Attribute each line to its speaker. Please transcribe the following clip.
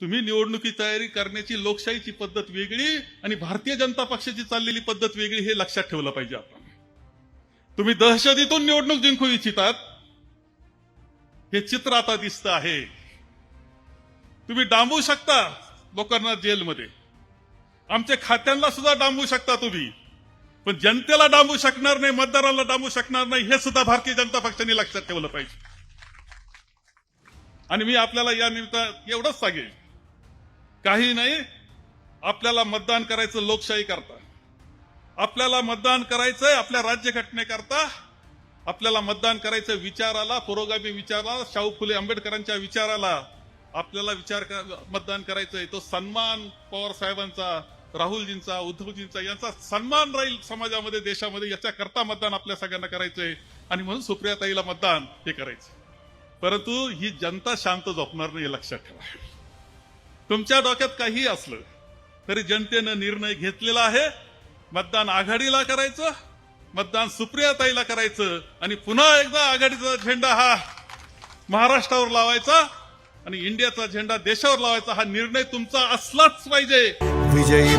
Speaker 1: तुम्ही निवडणुकी तयारी करण्याची लोकशाहीची पद्धत वेगळी आणि भारतीय जनता पक्षाची चाललेली पद्धत वेगळी हे लक्षात ठेवलं पाहिजे आपण. तुम्ही दहशतीतून निवडणूक जिंकू इच्छितात. हे चित्र आता दिसत आहे. तुम्ही डांबू शकता लोकांना जेलमध्ये. आमच्या खात्यांना सुद्धा डांबू शकता तुम्ही. पण जनतेला डांबू शकणार नाही मतदाराला डांबू शकणार नाही हे सुद्धा भारतीय जनता पक्षाने लक्षात ठेवलं पाहिजे. आणि मी आपल्याला या निमित्त एवढंच सांगेन. काही नाही. आपल्याला मतदान करायचं लोकशाही करता. आपल्याला मतदान करायचंय आपल्या राज्यघटनेकरता आपल्याला मतदान करायचं विचाराला पुरोगामी विचाराला शाहू फुले आंबेडकरांच्या विचाराला. आपल्याला विचार कर- मतदान करायचंय. तो सन्मान पवार साहेबांचा राहुलजींचा उद्धवजींचा यांचा सन्मान राहील समाजामध्ये देशामध्ये याच्या करता मतदान आपल्या सगळ्यांना करायचंय. आणि म्हणून सुप्रियाताईला मतदान हे करायचं परंतु ही जनता शांत झोपणार नाही लक्षात ठेवा. तुमच्या डोक्यात काही असलं तरी जनतेनं निर्णय घेतलेला आहे. मतदान आघाडीला करायचं मतदान सुप्रियाताईला करायचं आणि पुन्हा एकदा आघाडीचा झेंडा हा महाराष्ट्रावर लावायचा आणि इंडियाचा झेंडा देशावर लावायचा हा निर्णय तुमचा असलाच पाहिजे.
Speaker 2: विजयी